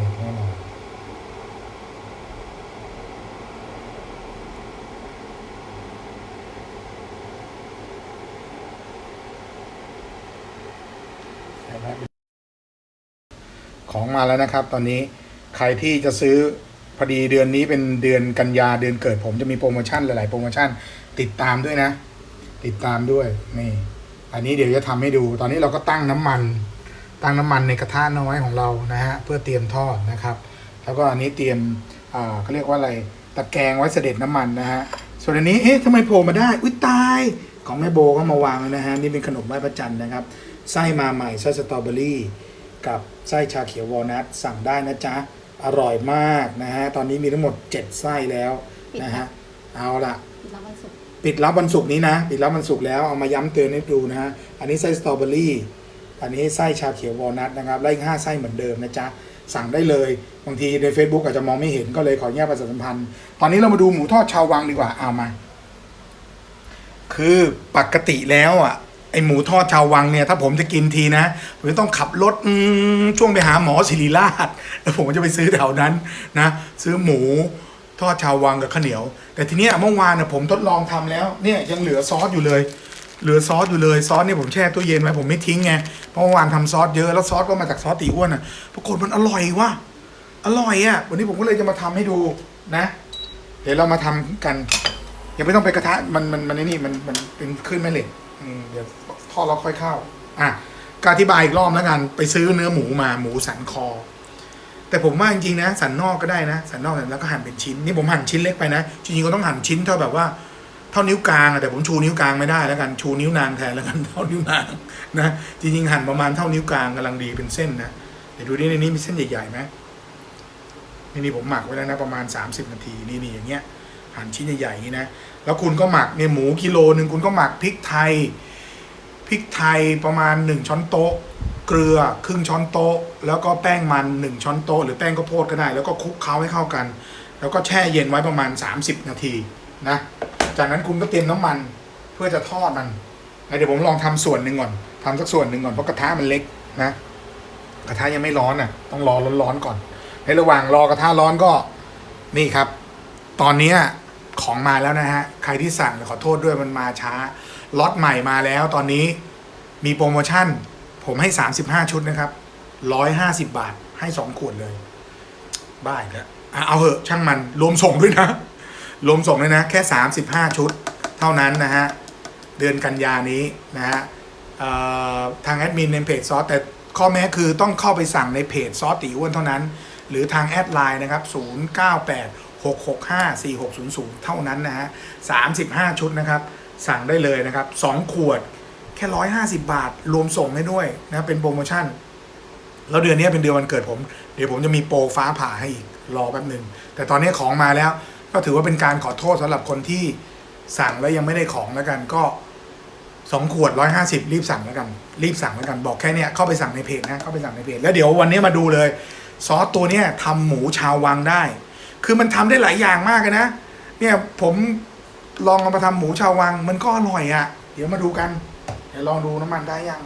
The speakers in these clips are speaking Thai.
อินเทอร์เน็ตแน่นอนของมาแล้วนะครับ ตอนนี้ใครที่จะซื้อพอดีเดือนนี้เป็นเดือนกันยาเดือนเกิดผมจะมีโปรโมชั่นหลาย ๆ โปรโมชั่นติดตามด้วยนะ ติดตามด้วยนี่ อันนี้เดี๋ยวจะทำให้ดู ตอนนี้เราก็ตั้งน้ำมัน ตั้งน้ำมันในกระทะน้อยของเรานะฮะเพื่อเตรียมทอดนะครับ แล้วก็อันนี้เตรียมอ่าเขาเรียกว่าอะไรตะแกรงไว้เสด็จน้ำมันนะฮะส่วนอันนี้เอ๊ะทำไมโผล่มาได้อุ้ยตายของแม่โบก็มาวางแล้วนะฮะนี่เป็นขนมไหว้พระจันทร์นะครับไส้มาใหม่ไส้สตรอเบอรี่กับไส้ชาเขียววอลนัทสั่งได้นะจ๊ะอร่อยมากนะฮะตอนนี้มีทั้งหมด 7 ไส้แล้วนะฮะเอาละรับวันศุกร์ปิดรับวันศุกร์นี้นะ ปิดรับวันศุกร์แล้วเอามาย้ำเตือนให้ดูนะฮะอันนี้ไส้สตรอเบอรี่ อันนี้ไส้ชาเขียววอลนัทนะครับและอีกห้าไส้เหมือนเดิมนะจ๊ะสั่งได้เลยบางทีใน Facebook อาจจะมองไม่เห็นก็เลยขออนุญาตประชาสัมพันธ์ ตอนนี้เรามาดูหมูทอดชาววังดีกว่าเอามา คือปกติแล้วอะไอหมูทอดชาววังเนี่ยถ้าผมจะกินทีนะผมจะต้องขับรถช่วงไปหาหมอศิริราชแล้วผมจะไปซื้อแถวนั้นนะซื้อหมูทอดชาววังกับข้าวเหนียว แต่ทีเนี้ยเมื่อวานน่ะผมทดลองทำแล้วเนี่ยยังเหลือซอสอยู่เลย เหลือซอสอยู่เลยซอสเนี่ยผมแช่ตู้เย็นไว้ผมไม่ทิ้งไงเพราะเมื่อวานทำซอสเยอะแล้วซอสก็มาจากซอสตีอ้วนอะปรากฏมันอร่อยว่ะอร่อยอะวันนี้ผมก็เลยจะมาทำให้ดูนะ เดี๋ยวเรามาทำกันยังไม่ต้องไปกระทะมันมันมันนี่มันมันเป็นขึ้นแม่เหล็กอืมเดี๋ยวทอดแล้วค่อยเข้า อะก็อธิบายอีกรอบแล้วกันไปซื้อเนื้อหมูมาหมูสันคอ แต่ผมว่าจริงๆนะ สันนอกก็ได้นะ สันนอกแล้วก็หั่นเป็นชิ้น นี่ผมหั่นชิ้นเล็กไปนะจริงๆก็ต้องหั่นชิ้นเท่าแบบว่า ท่านิ้วกลางอะแต่ผมชูนิ้วกลางไม่ได้แล้วกันชูนิ้วนางแทนแล้วกันเท่านิ้วนางนะจริงๆหั่นประมาณเท่านิ้วกลางกำลังดีเป็นเส้นนะเดี๋ยวดูนี่ในนี้มีเส้นใหญ่ๆไหมนี่นี่ผมหมักไว้แล้วนะประมาณ 30 นาทีนี่นี่อย่างเงี้ยหั่นชิ้นใหญ่ๆอย่นี้นะแล้วคุณก็หมักเนี่ยหมูกิโลหนึ่งคุณก็หมักพริกไทยพริกไทยประมาณ 1 ช้อนโต๊ะ เกลือครึ่งช้อนโต๊ะ แล้วก็แป้งมัน 1 ช้อนโต๊ะ หรือแป้งข้าวโพดก็ได้ แล้วก็คลุกเคล้าให้เข้ากัน แล้วก็แช่เย็นไว้ประมาณ 30 นาทีนะ จากนั้นคุณก็เตรียมน้ำมันเพื่อจะทอดมันเดี๋ยวผมลองทำส่วนหนึ่งก่อนทำสักส่วนหนึ่งก่อนเพราะกระทะมันเล็กนะกระทะยังไม่ร้อนอะ ต้องรอร้อนๆก่อน ในระหว่างรอกระทะร้อนก็นี่ครับ ตอนนี้ของมาแล้วนะฮะ ใครที่สั่งขอโทษด้วยมันมาช้าล็อตใหม่มาแล้วตอนนี้มีโปรโมชั่น ผมให้ 35 ชุดนะครับ 150 บาทให้ 2 ขวดเลย บ้าอีกแล้วเอาเหอะช่างมันรวมส่งด้วยนะ รวมส่งเลยนะแค่ 35 ชุดเท่านั้นนะฮะ เดือนกันยานี้นะฮะทางแอดมินในเพจซอสแต่ข้อแม้คือต้องเข้าไปสั่งในเพจซอสตีอ้วนเท่านั้น หรือทางแอดไลน์นะครับ 098 665 4600 เท่านั้นนะฮะ 35 ชุดนะครับ สั่งได้เลยนะครับ 2 ขวดแค่ 150 บาท รวมส่งให้ด้วยนะเป็นโปรโมชั่น แล้วเดือนนี้เป็นเดือนวันเกิดผม เดี๋ยวผมจะมีโปรฟ้าผ่าให้อีก รอแป๊บหนึ่ง แต่ตอนนี้ของมาแล้ว ก็ถือว่าเป็นการขอโทษสำหรับคนที่สั่งแล้วยังไม่ได้ของแล้วกันก็สองขวดร้อยห้าสิบรีบสั่งแล้วกัน รีบสั่งแล้วกันบอกแค่เนี้ยเข้าไปสั่งในเพจนะเข้าไปสั่งในเพจแล้วเดี๋ยววันนี้มาดูเลย ซอสตัวเนี้ยทำหมูชาววังได้ คือมันทำได้หลายอย่างมากเลยนะเนี่ยผมลองเอามาทำหมูชาววัง มันก็อร่อยอะ่ะ เดี๋ยวมาดูกันเดี๋ยวลองดูน้ำมันได้ยัง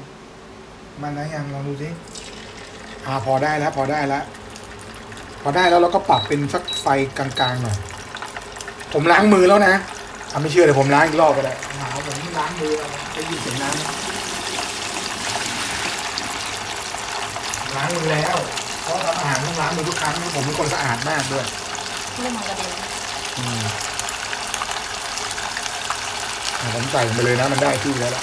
มันได้ยังลองดูสิอ่าพอได้แล้ว พอได้แล้ว พอได้แล้วเราก็ปรับเป็นสักไฟกลางๆหน่อย ผมล้างมือแล้วนะถ้าไม่เชื่อเดี๋ยวผมล้างอีกรอบก็ได้หาผมล้างมือแล้วจะยินเสียงน้ำล้างมือแล้วเพราะทำอาหารต้องล้างมือทุกครั้งผมเป็นคนสะอาดมากด้วยเรื่องมันกระเด็นอืมอะผมใส่ไปเลยนะมันได้ที่แล้วล่ะ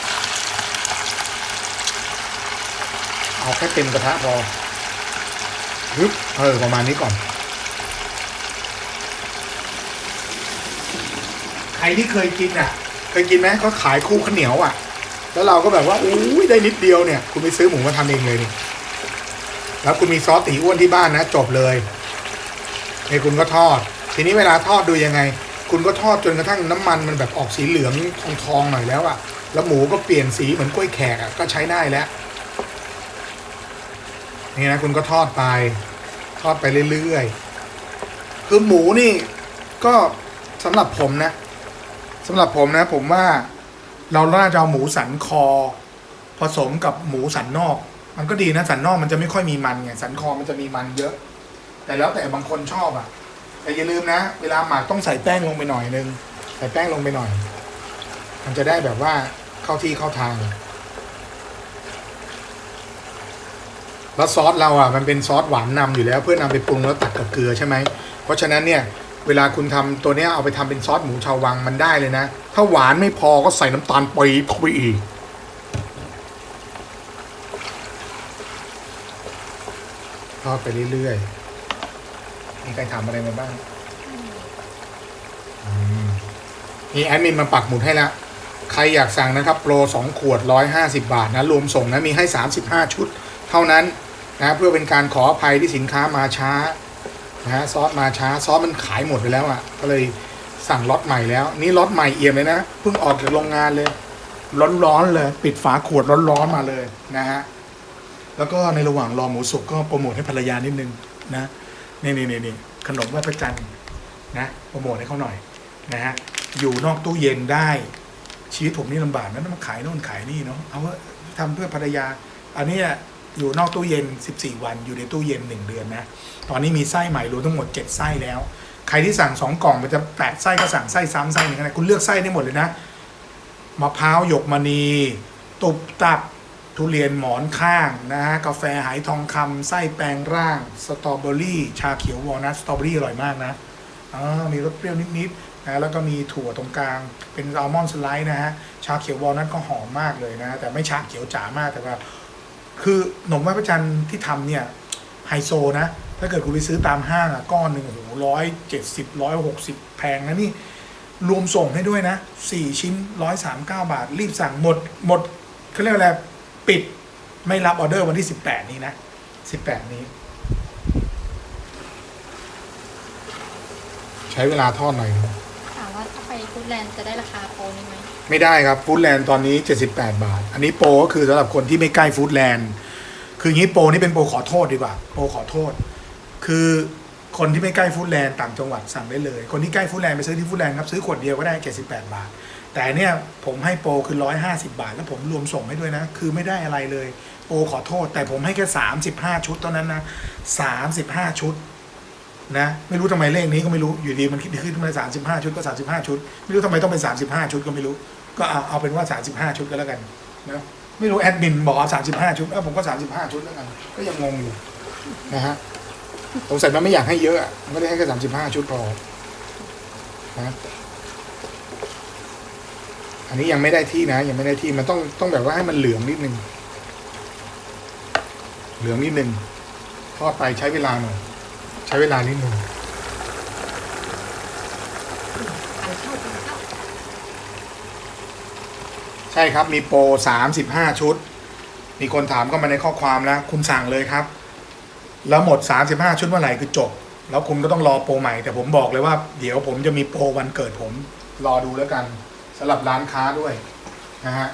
เอาแค่เต็มกระทะพอฮึบเออประมาณนี้ก่อน ใค รที่เคยกินอะ เคยกินไหมเขาขายคู่ข้าวเหนียวอะ แล้วเราก็แบบว่าอุ้ยได้นิดเดียวเนี่ย คุณไปซื้อหมูมาทำเองเลยนี่แล้วคุณมีซอสตีอ้วนที่บ้านนะ จบเลยนี่คุณก็ทอด ทีนี้เวลาทอดดูยังไง คุณก็ทอดจนกระทั่งน้ำมันมันแบบออกสีเหลืองทองทองๆหน่อยแล้วอะ แล้วหมูก็เปลี่ยนสีเหมือนกล้วยแขกอะก็ใช้ได้แล้วนี่นะคุณก็ทอดไป ทอดไปเรื่อยๆ คือหมูนี่ก็สำหรับผมนะ สำหรับผมนะผมว่าเราน่าจะเอาหมูสันคอ ผสมกับหมูสันนอก มันก็ดีนะสันนอกมันจะไม่ค่อยมีมันไงสันคอมันจะมีมันเยอะ แต่แล้วแต่บางคนชอบอะ แต่อย่าลืมนะ เวลาหมักต้องใส่แป้งลงไปหน่อยนึงใส่แป้งลงไปหน่อย มันจะได้แบบว่าเข้าที่เข้าทาง แล้วซอสเราอะมันเป็นซอสหวานนำอยู่แล้ว เพื่อนำไปปรุงแล้วตัดกับเกลือใช่ไหมเพราะฉะนั้นเนี่ย เวลาคุณทำตัวนี้เอาไปทำเป็นซอสหมูชาววังมันได้เลยนะ ถ้าหวานไม่พอก็ใส่น้ำตาลปี๊บเข้าไปอีก ทอดไปเรื่อยๆ มีใครทำอะไรมาบ้างมนี่แอดมินมาปักหมุดให้แล้ว ใครอยากสั่งนะครับโปร2ขวด150บาทนะ รวมส่งนะ มีให้35ชุด เท่านั้นนะเพื่อเป็นการขออภัยที่สินค้ามาช้า นะฮะซอสมาช้าซอสมันขายหมดไปแล้วอะ่ะ ก็เลยสั่งล็อตใหม่แล้ว นี่ล็อตใหม่เอี่ยมเลยนะเพิ่งออกจากโรงงานเลย ร้อนๆเลย ปิดฝาขวดร้อนๆมาเลยนะฮะแล้วก็ในระหว่างรอหมูสุกก็โปรโมทให้ภรรยานิดนึงนะนี่นี่นี่นี่ขนมไหว้พระจันทร์นะโปรโมทให้เขาหน่อยนะฮะอยู่นอกตู้เย็นได้ ชีวิตผมนี่ลำบากนะต้องมาขายโน่นขายนี่เนาะเอาว่าทำเพื่อภรรยา อันนี้ อยู่นอกตู้เย็น 14 วัน อยู่ในตู้เย็น 1 เดือนนะ ตอนนี้มีไส้ใหม่รวมทั้งหมด 7 ไส้แล้ว ใครที่สั่ง 2 กล่องมันจะแปดไส้ก็สั่งไส้ซ้ำไส้หนึ่งนะคุณเลือกไส้ได้หมดเลยนะมะพร้าวหยกมณี ตุบตับทุเรียนหมอนข้างนะฮะกาแฟหายทองคำไส้แปลงร่าง สตรอเบอรี่ ชาเขียววอลนัทสตรอเบอรี่อร่อยมากนะอ่ามีรสเปรี้ยวนิดๆนะแล้วก็มีถั่วตรงกลางเป็นอัลมอนด์สไลด์นะฮะชาเขียววอลนัทก็หอมมากเลยนะ แต่ไม่ชาเขียวจ๋ามากแต่ว่า คือหนมไหว้พระจันทร์ที่ทำเนี่ยไฮโซนะ ถ้าเกิดคุณไปซื้อตามห้างอะก้อนหนึ่งโอ้โหร้อยเจ็ดสิบร้อยหกสิบแพงนะนี่ รวมส่งให้ด้วยนะสี่ชิ้นร้อยสามเก้าบาท รีบสั่งหมดหมดเขาเรียกว่าอะไรปิดไม่รับออเดอร์วันที่สิบแปดนี้นะสิบแปดนี้ ใช้เวลาทอดหน่อยนึง ฟูดแลนด์จะได้ราคาโปรนี้ไหมไม่ได้ครับฟู้ดแลนด์ตอนนี้ 78 บาท อันนี้โปรก็คือสำหรับคนที่ไม่ใกล้ฟู้ดแลนด์คืออย่างนี้โปรนี่เป็นโปรขอโทษดีกว่า โปรขอโทษ คือคนที่ไม่ใกล้ฟู้ดแลนด์ต่างจังหวัดสั่งได้เลย คนที่ใกล้ฟู้ดแลนด์ไปซื้อที่ฟู้ดแลนด์ครับซื้อขวดเดียวก็ได้ 78 บาท แต่เนี่ยผมให้โปรคือ 150 บาท แล้วผมรวมส่งให้ด้วยนะ คือไม่ได้อะไรเลย โปรขอโทษ แต่ผมให้แค่ 35 ชุดเท่านั้นนะ 35 ชุด นะไม่รู้ทำไมเลขนี้ก็ไม่รู้อยู่ดีมันขึ้นมา35ชุดก็35ชุด ไม่รู้ทำไมต้องเป็น35ชุดก็ไม่รู้ ก็เอาเอาเป็นว่า35ชุดก็แล้วกันนะไม่รู้แอดมินบอกเอา35ชุดเออผมก็35ชุดแล้วกันก็ยังงงอยู่นะฮะสงสัยมันไม่อยากให้เยอะอะไม่ได้ให้แค่35ชุดพอนะอันนี้ยังไม่ได้ที่นะ ยังไม่ได้ที่มันต้องต้องแบบว่าให้มันเหลืองนิดนึงเหลืองนิดนึงทอดไปใช้เวลาหน่อย ใช้เวลานิดนึงอันเข้าอันเข้าใช่ครับมีโปรสามสิบห้าชุด มีคนถามเข้ามาในข้อความแล้ว คุณสั่งเลยครับ แล้วหมดสามสิบห้าชุดเมื่อไหร่คือจบ แล้วคุณก็ต้องรอโปรใหม่ แต่ผมบอกเลยว่า เดี๋ยวผมจะมีโปรวันเกิดผม รอดูแล้วกันสำหรับร้านค้าด้วยนะฮะ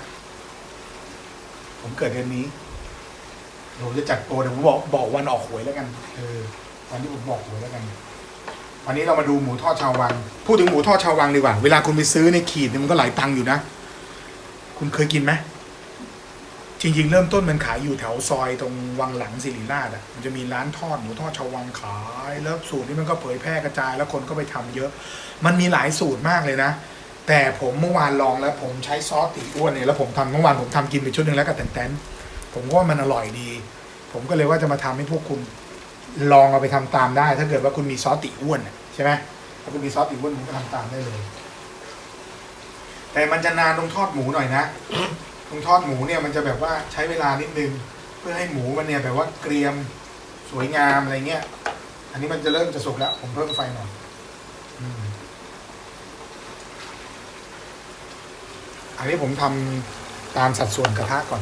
ผมเกิดเดือนนี้ผมจะจัดโปรเดี๋ยวผมบอกบอกวันออกหวยแล้วกันเออ วันที่ผมบอกหวยแล้วกันวันนี้เรามาดูหมูทอดชาววัง พูดถึงหมูทอดชาววังดีกว่า เวลาคุณไปซื้อในขีดเนี่ยมันก็หลายตังค์อยู่นะ คุณเคยกินไหมจริงๆเริ่มต้นมันขายอยู่แถวซอยตรงวังหลังสิริราชอะ มันจะมีร้านทอดหมูทอดชาววังขาย แล้วสูตรนี้มันก็เผยแพร่กระจายแล้วคนก็ไปทำเยอะ มันมีหลายสูตรมากเลยนะ แต่ผมเมื่อวานลองแล้วผมใช้ซอสติอ้วนเนี่ยแล้วผมทำเมื่อวานผมทำกินไปชุดหนึ่งแล้วกับแตนๆผมว่ามันอร่อยดี ผมก็เลยว่าจะมาทำให้พวกคุณ ลองเอาไปทำตามได้ ถ้าเกิดว่าคุณมีซอสติอ้วนใช่ไหมถ้าคุณมีซอสติอ้วนคุณก็ทำตามได้เลย แต่มันจะนานตรงทอดหมูหน่อยนะตรงทอดหมูเนี่ยมันจะแบบว่าใช้เวลานิดนึง เพื่อให้หมูมันเนี่ยแบบว่าเกรียมสวยงามอะไรเงี้ย อันนี้มันจะเริ่มจะสุกแล้ว ผมเพิ่มไฟหน่อยอันนี้ผมทำตามสัดส่วนกระทะก่อน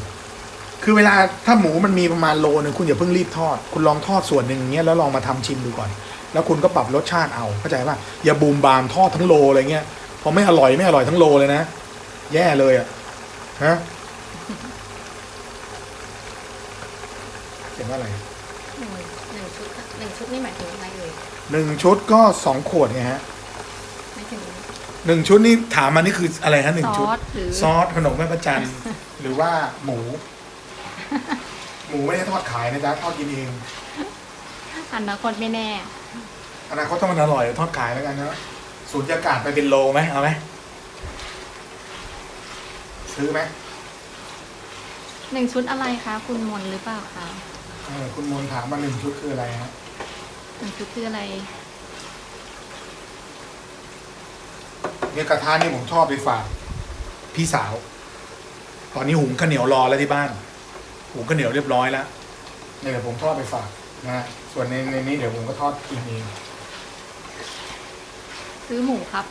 คือเวลาถ้าหมูมันมีประมาณโลนึงคุณอย่าเพิ่งรีบทอด คุณลองทอดส่วนหนึ่งอย่างเงี้ยแล้วลองมาทำชิมดูก่อน แล้วคุณก็ปรับรสชาติเอาเข้าใจป่ะอย่าบูมบามทอดทั้งโลอะไรเงี้ยพอไม่อร่อยไม่อร่อยทั้งโลเลยนะ แย่เลยอะฮะเขียนว่าอะไรหนึ่งหนึ่งชุดหนึ่งชุดนี่หมายถึงอะไรเอ่ยหนึ่งชุดก็สองขวดไงฮะไม่ถึงหนึ่งชุดนี่ถามมานี่คืออะไรฮะหนึ่งซชุดอสหรือซอสขนมแม่ประจันหรือว่าหมู หมูไม่ได้ทอดขายนะจ๊ะทอดกินเองอนาคตไม่แน่อนาคตถ้ามันอร่อยทอดขายแล้วกันนะสูตรยากาศไปเป็นโลไหมเอาไหมซื้อไหมหนึ่งชุดอะไรคะ คุณมนหรือเปล่าคะเออคุณมนถามมาหนึ่งชุดคืออะไรฮะหนึ่งชุดคืออะไรเนี่ยกระทะนี่ผมชอบไปฝากพี่สาว ตอนนี้หุงข้าวเหนียวรอแล้วที่บ้าน หุงข้าวเหนียวเรียบร้อยแล้วเนี่ยเดี๋ยวผมทอดไปฝากนะฮะส่วนในในนี้เดี๋ยวผมก็ทอดกินเองซื้อหมูครับ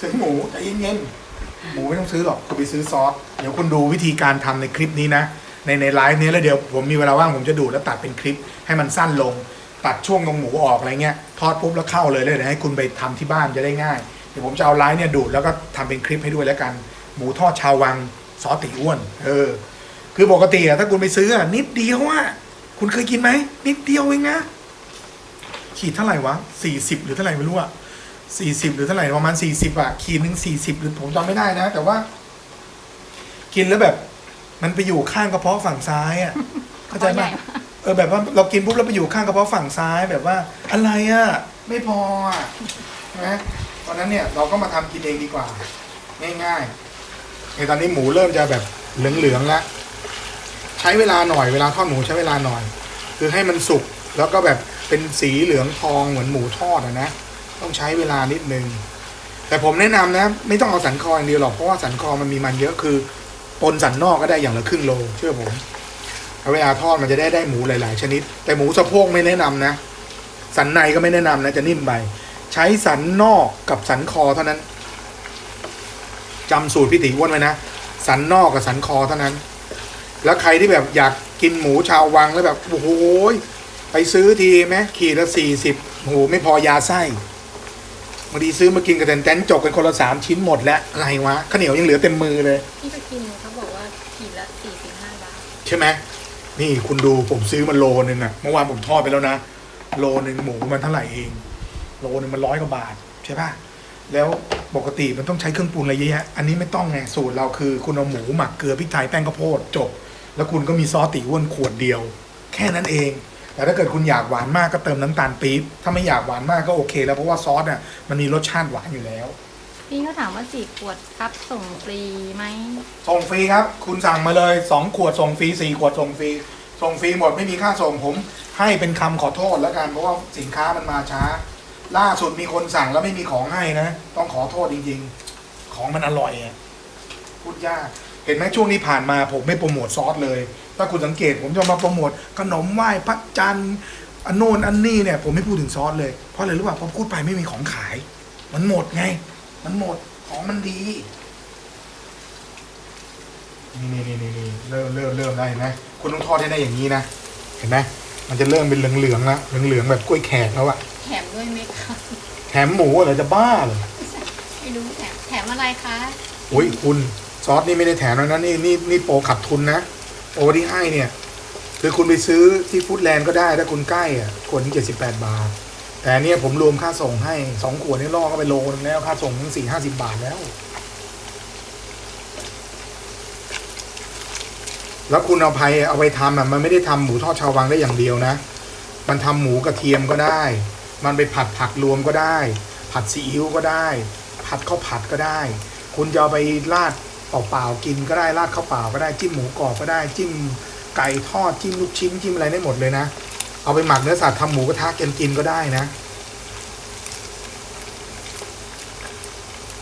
ซื้อหมูใจเย็นๆหมูไม่ต้องซื้อหรอกคุณไปซื้อซอสเดี๋ยวคุณดูวิธีการทำในคลิปนี้นะ ในในไลฟ์นี้แล้วเดี๋ยวผมมีเวลาว่างผมจะดูดแล้วตัดเป็นคลิปให้มันสั้นลง ตัดช่วงตรงหมูออกอะไรเงี้ยทอดปุ๊บแล้วเข้าเลยเลยเดี๋ยวให้คุณไปทำที่บ้านจะได้ง่ายเดี๋ยวผมจะเอาไลฟ์เนี่ยดูดแล้วก็ทำเป็นคลิปให้ด้วยแล้วกัน หมูทอดชาววังซอสติอ้วน เออ คือปกติอะถ้าคุณไปซื้ออะนิดเดียวอะคุณเคยกินไหมนิดเดียวเองนะขีดเท่าไหร่วะสี่สิบหรือเท่าไหร่ไม่รู้อะสี่สิบหรือเท่าไหร่ประมาณสี่สิบอะขีดหนึ่งสี่สิบหรือผมจำไม่ได้นะ แต่ว่า กินแล้วแบบ มันไปอยู่ข้างกระเพาะฝั่งซ้ายอะเข้าใจไหมใหญ่มากเออแบบว่าเรากินปุ๊บเราไปอยู่ข้างกระเพาะฝั่งซ้ายแบบว่า อะไรอะไม่พออะนะตอนนั้นเนี่ยเราก็มาทำกินเองดีกว่า ง่ายๆในตอนนี้หมูเริ่มจะแบบเหลืองๆแล้วใช้เวลาหน่อยเวลาทอดหมูใช้เวลาหน่อย คือให้มันสุกแล้วก็แบบเป็นสีเหลืองทองเหมือนหมูทอดอะนะต้องใช้เวลานิดนึงแต่ผมแนะนำนะ ไม่ต้องเอาสันคออย่างเดียวหรอกเพราะว่าสันคอมันมีมันเยอะคือปนสันนอกก็ได้อย่างละครึ่งโลเชื่อผมเวลาทอดมันจะได้ได้หมูหลาย ๆ ชนิด แต่หมูสะโพกไม่แนะนำนะ สันในก็ไม่แนะนำนะจะนิ่มไปใช้สันนอกกับสันคอเท่านั้นจำสูตรพี่ติอ้วนไว้นะ สันนอกกับสันคอเท่านั้น แล้วใครที่แบบอยากกินหมูชาววังแล้วแบบโอ้โหไปซื้อทีไหมขีดละสี่สิบโอ้โหไม่พอยาไส้บางทีซื้อมากินกับแตนๆจกกันคนละสามชิ้นหมดแล้วอะไรวะข้าวเหนียวยังเหลือเต็มมือเลยที่ไปกินเขาบอกว่าขีดละสี่สิบห้าบาทใช่ไหมนี่คุณดูผมซื้อมาโลนึงอะเมื่อวานผมทอดไปแล้วนะ โลนึงหมูมันเท่าไหร่เอง โลนึงมันร้อยกว่าบาทใช่ปะแล้วปกติมันต้องใช้เครื่องปรุงอะไรเยอะแยะอันนี้ไม่ต้องไงสูตรเราคือคุณเอาหมูหมักเกลือพริกไทยแป้งข้าวโพดจบ แล้วคุณก็มีซอสตีอ้วนขวดเดียว แค่นั้นเอง แต่ถ้าเกิดคุณอยากหวานมากก็เติมน้ำตาลปี๊บถ้าไม่อยากหวานมากก็โอเค แล้วเพราะว่าซอสเนี่ยมันมีรสชาติหวานอยู่แล้ว พี่เขาถามว่าสี่ขวดครับส่งฟรีไหมส่งฟรีครับ คุณสั่งมาเลยสองขวดส่งฟรีสี่ขวดส่งฟรีส่งฟรีหมดไม่มีค่าส่งผม ให้เป็นคำขอโทษแล้วกันเพราะว่าสินค้ามันมาช้า ล่าสุดมีคนสั่งแล้วไม่มีของให้นะ ต้องขอโทษจริง ๆ ของมันอร่อยอะพูดยาก เห็นไหมช่วงนี้ผ่านมาผมไม่โปรโมทซอสเลย ถ้าคุณสังเกตผมจะมาโปรโมทขนมไหว้พระจันทร์อันโน้นอันนี้เนี่ยผมไม่พูดถึงซอสเลยเพราะอะไรรู้ป่ะพอพูดไปไม่มีของขาย มันหมดไง มันหมดของมันดีนี่นี่นี่นี่เริ่มเริ่มเริ่มได้เห็นไหมคุณต้องทอดให้ได้อย่างนี้นะเห็นไหมมันจะเริ่มเป็นเหลืองๆแล้วเหลืองๆแบบกล้วยแขกแล้วอะแถมด้วยไหมคะแถมหมูเหรอจะบ้าเหรอไม่รู้แถมแถมอะไรคะโอ้ยคุณ ซอสนี่ไม่ได้แถมแล้วนะนี่นี่นี่โปรขัดทุนนะโปรที่ให้เนี่ย คือคุณไปซื้อที่ฟู้ดแลนด์ก็ได้ถ้าคุณใกล้อะขวดนี้เจ็ดสิบแปดบาท แต่เนี่ยผมรวมค่าส่งให้สองขวดนี่ล่อก็ไปโลนึงแล้วค่าส่งทั้งสี่ห้าสิบบาทแล้ว แล้วคุณเอาไปเอาไปทำอะมันไม่ได้ทำหมูทอดชาววังได้อย่างเดียวนะ มันทำหมูกระเทียมก็ได้ มันไปผัดผักรวมก็ได้ ผัดซีอิ๊วก็ได้ ผัดข้าวผัดก็ได้ คุณจะเอาไปราด เปล่าๆกินก็ได้ราดข้าวเปล่าก็ได้จิ้มหมูกรอบก็ได้จิ้มไก่ทอดจิ้มลูกชิ้นจิ้มอะไรได้หมดเลยนะ เอาไปหมักเนื้อสัตว์ทำหมูกระทะกันกินก็ได้นะ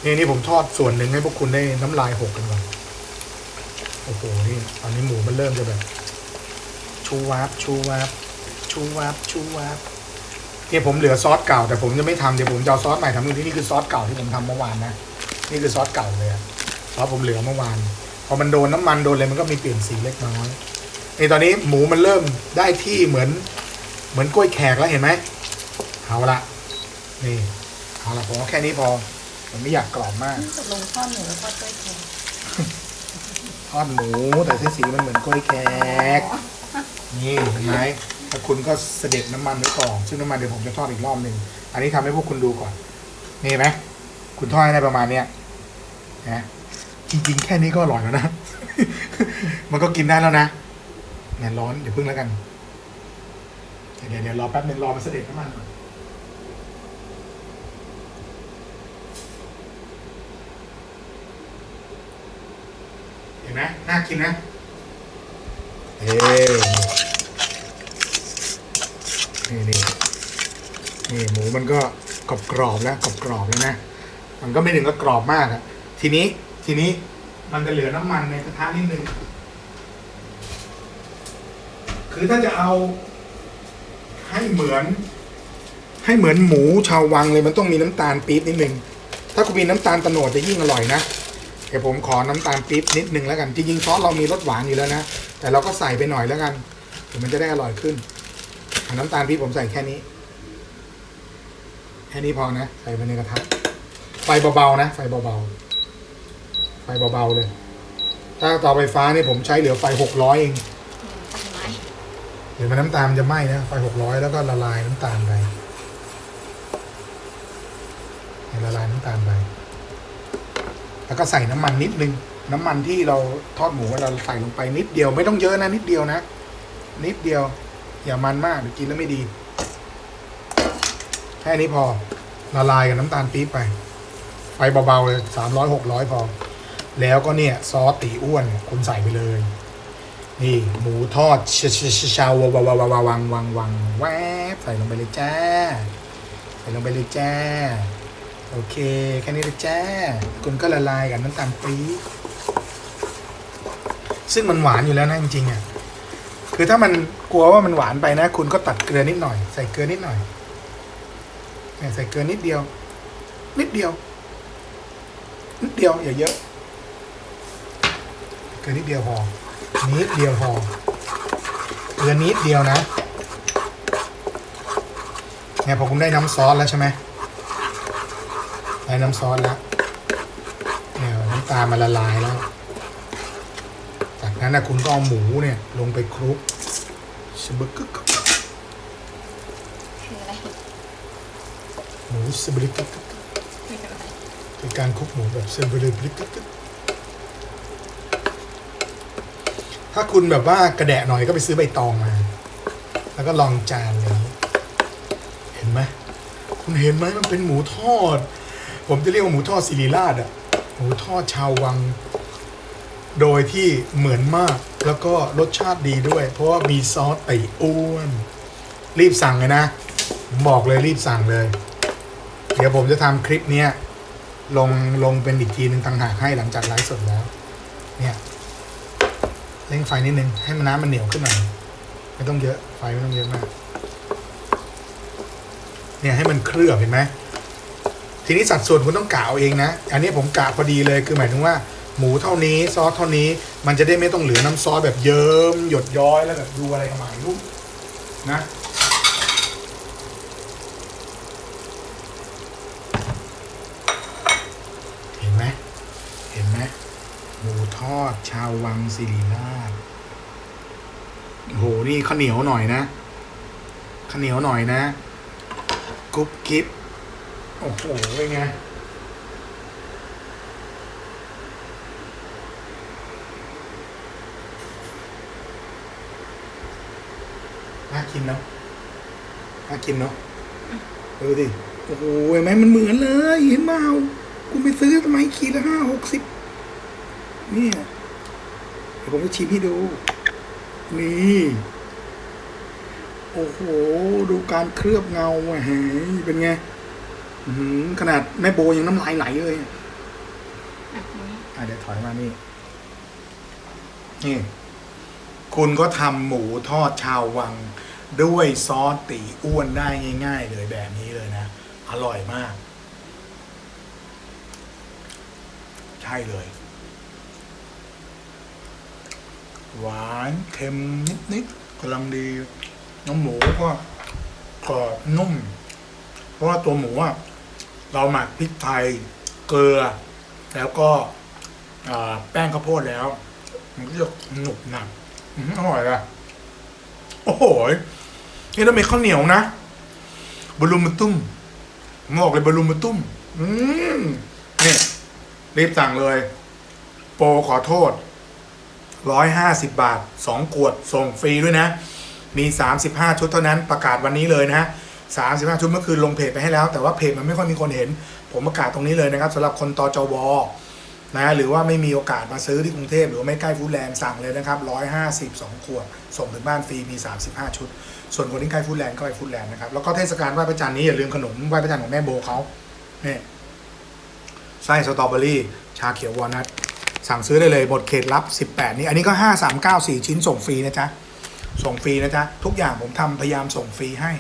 นี่นี่ผมทอดส่วนหนึ่งให้พวกคุณได้น้ำลายหกกันก่อนโอ้โหนี่ตอนนี้หมูมันเริ่มจะแบบ ชูวับชูวับชูวับชูวับนี่ผมเหลือซอสเก่าแต่ผมจะไม่ทำเดี๋ยวผมจะเอาซอสใหม่ทำดูที่นี่คือซอสเก่าที่ผมทำเมื่อวานนะนี่คือซอสเก่าเลยอะ ซอสผมเหลือเมื่อวาน พอมันโดนน้ำมันโดนอะไรมันก็มีเปลี่ยนสีเล็กน้อยนี่ตอนนี้หมูมันเริ่มได้ที่เหมือน เหมือนกล้วยแขกแล้วเห็นไหมเอาละนี่เอาละผมเอาแค่นี้พอผมไม่อยากกรอบมากตกลงทอดหมูแล้วทอดกล้วยแขกทอดหมูแต่ที่สีมันเหมือนกล้วยแขกนี่เห็นไหมแล้วคุณก็เสด็จน้ำมันไว้ก่อนซึ่งน้ำมันเดี๋ยวผมจะทอดอีกรอบหนึ่งอันนี้ทำให้พวกคุณดูก่อนนี่เห็นไหมคุณทอดให้ได้ประมาณเนี้ยนะ จริง ๆ แค่นี้ก็อร่อยแล้วนะ มันก็กินได้แล้วนะเนี่ยร้อนเดี๋ยวพึ่งแล้วกัน เดี๋ยวเดี๋ยวรอแป๊บนึงรอมันเสด็จน้ำมันก่อนเห็นไหมน่ากินนะเอ้นี่นี่นี่หมูมันก็กรอบกรอบๆแล้วกรอบกรอบๆแล้วนะ มันก็ไม่ถึงกับกรอบมากอะทีนี้ ทีนี้มันจะเหลือน้ำมันในกระทะนิดนึง คือถ้าจะเอาให้เหมือน ให้เหมือนหมูชาววังเลยมันต้องมีน้ำตาลปี๊บนิดนึง ถ้าคุณมีน้ำตาลตะโนดจะยิ่งอร่อยนะเดี๋ยวผมขอน้ำตาลปี๊บนิดนึงแล้วกัน จริงๆซอสเรามีรสหวานอยู่แล้วนะ แต่เราก็ใส่ไปหน่อยแล้วกันเดี๋ยวมันจะได้อร่อยขึ้น น้ำตาลปี๊บผมใส่แค่นี้ แค่นี้พอนะ ใส่ไปในกระทะ ไฟเบาๆนะ ไฟเบาๆ ไฟเบาๆเลย ถ้าเตาไฟฟ้าเนี่ยผมใช้เหลือไฟหกร้อยเอง เดี๋ยวมันน้ำตาลจะไหม้นะ ไฟหกร้อยแล้วก็ละลายน้ำตาลไปให้ละลายน้ำตาลไป แล้วก็ใส่น้ำมันนิดนึง น้ำมันที่เราทอดหมูเราใส่ลงไปนิดเดียวไม่ต้องเยอะนะนิดเดียวนะ นิดเดียว อย่ามันมากเดี๋ยวกินแล้วไม่ดี แค่นี้พอ ละลายกับน้ำตาลปี๊บไป ไฟเบาๆเลยสามร้อยหกร้อยพอ แล้วก็เนี่ยซอสตีอ้วนคุณใส่ไปเลย นี่หมูทอดชาชาชาชาววาวาวาวาวังวังวังแวบใส่ลงไปเลยจ้า ใส่ลงไปเลยจ้า โอเคแค่นี้เลยจ้า คุณก็ละลายกับน้ำตาลปี๊บซึ่งมันหวานอยู่แล้วนะจริงๆอะคือถ้ามันกลัวว่ามันหวานไปนะ คุณก็ตัดเกลือนิดหน่อย ใส่เกลือนิดหน่อยใส่เกลือนิดเดียว นิดเดียว นิดเดียวอย่าเยอะ เกลือนิดเดียวพอนิดเดียวพอเกลือนิดเดียวนะเนี่ยพอคุณได้น้ำซอสแล้วใช่ไหมได้น้ำซอสแล้วเนี่ยน้ำตาลมันละลายแล้ว จากนั้นนะคุณก็เอาหมูเนี่ยลงไปคลุกสบึกกึกคืออะไรหมูสบึกกึกคืออะไรเป็นการคลุกหมูแบบสบึกกึกกึก ถ้าคุณแบบว่ากระแดะหน่อยก็ไปซื้อใบตองมา แล้วก็ลองจานเลย เห็นไหมคุณเห็นไหมมันเป็นหมูทอด ผมจะเรียกว่าหมูทอดสิริราชอะหมูทอดชาววัง โดยที่เหมือนมากแล้วก็รสชาติดีด้วย เพราะว่ามีซอสไต่อ้วน รีบสั่งเลยนะผมบอกเลยรีบสั่งเลย เดี๋ยวผมจะทำคลิปเนี้ยลงลงเป็นอีกทีหนึ่งต่างหากให้หลังจากไลฟ์สดแล้ว เนี่ย ร่งไฟนิดนึงให้มันน้ำมันเหนียวขึ้นหน่อยไม่ต้องเยอะไฟไม่ต้องเยอะมาก เนี่ยให้มันเคลือบเห็นไหมทีนี้สัดส่วนคุณต้องกะเอาเองนะ อันนี้ผมกะพอดีเลยคือหมายถึงว่า หมูเท่านี้ซอสเท่านี้ มันจะได้ไม่ต้องเหลือน้ำซอสแบบเยิ้มหยดย้อยแล้วแบบดูอะไรกันมายลูกนะ เห็นไหม เห็นไหม หมูท อดชาววังศิริราชโหนี่ข้าวเหนียวหน่อยนะข้าวเหนียวหน่อยนะกรุ๊บกิ๊บโอ้โหเป็นไงน่ากินเนาะน่ากินเนาะดูดิโอ้โหเห็นไหมมันเหมือนเลยเห็นเปล่าคุณไปซื้อทำไมขีดละห้าหกสิบ นี่ยเดี๋ยวผมจะชิมให้ดู นี่โอ้โห ดูการเคลือบเงาอะเฮ้ยเป็นไงอื้อหือขนาดแม่โบยังน้ำลายไหลเลยอะอันนี้อะเดี๋ยวถอยมานี่ นี่ คุณก็ทำหมูทอดชาววัง ด้วยซอสตีอ้วนได้ง่าย ๆ เลยแบบนี้เลยนะ อร่อยมาก ใช่เลย หวานเค็มนิดๆกำลังดี น้ำหมูก็กรอบนุ่ม เพราะว่าตัวหมูอะเราหมักพริกไทย เกลือ แล้วก็แป้งข้าวโพดแล้ว มันก็จะหนุบหนับอร่อยอะโอ้โหนี่ต้องเป็นข้าวเหนียวนะบะลุมมาตุ้มงอกเลยบะลุมมาตุ้ม อืมนี่รีบสั่งเลย โปรขอโทษ ร้อยห้าสิบบาทสองขวดส่งฟรีด้วยนะ มี 35 ชุดเท่านั้นประกาศวันนี้เลยนะฮะ35 ชุดเมื่อคืนลงเพจไปให้แล้ว แต่ว่าเพจมันไม่ค่อยมีคนเห็น ผมประกาศตรงนี้เลยนะครับสำหรับคนตอจวนะหรือว่าไม่มีโอกาสมาซื้อที่กรุงเทพหรือไม่ใกล้ฟู้ดแลนด์สั่งเลยนะครับ 152ขวด ส่งถึงบ้านฟรีมี 35 ชุด ส่วนคนที่ใกล้ฟู้ดแลนด์ก็ไปฟู้ดแลนด์นะครับ แล้วก็เทศกาลไหว้พระจันทร์นี้อย่าลืมขนมไหว้พระจันทร์ของแม่โบเขาเนี่ยไส้สตรอเบอรี่ ชาเขียววอลนัท สั่งซื้อได้เลยหมดเขตรับ 18 นี้อันนี้ก็ 5394 ชิ้นส่งฟรีนะจ๊ะ ส่งฟรีนะจ๊ะ ทุกอย่างผมทำพยายามส่งฟรีให้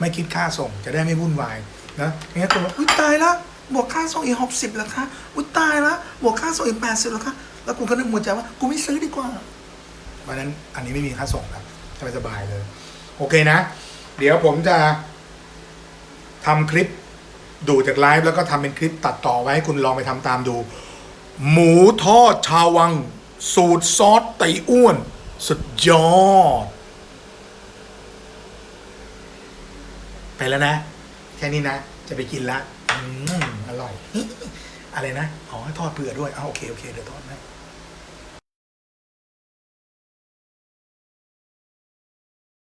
ไม่คิดค่าส่งจะได้ไม่วุ่นวายนะงั้นคนบอกอุ้ยตายละบวกค่าส่งอีกหกสิบแล้วคะอุ้ยตายละบวกค่าส่งอีกแปดสิบแล้วคะแล้วกูก็นึกหัวใจว่ากูไม่ซื้อดีกว่าเพราะนั้นอันนี้ไม่มีค่าส่งครับสบายเลย โอเคนะ เดี๋ยวผมจะทำคลิปดูจากไลฟ์แล้วก็ทำเป็นคลิปตัดต่อไว้ให้คุณลองไปทำตามดู หมูทอดชาววัง สูตรซอสไตอ้วน สุดยอด ไปแล้วนะ แค่นี้นะ จะไปกินละ อืม อร่อย อะไรนะ อ๋อให้ทอดเผื่อด้วยอ้าโอเค โอเค เดี๋ยวทอดให้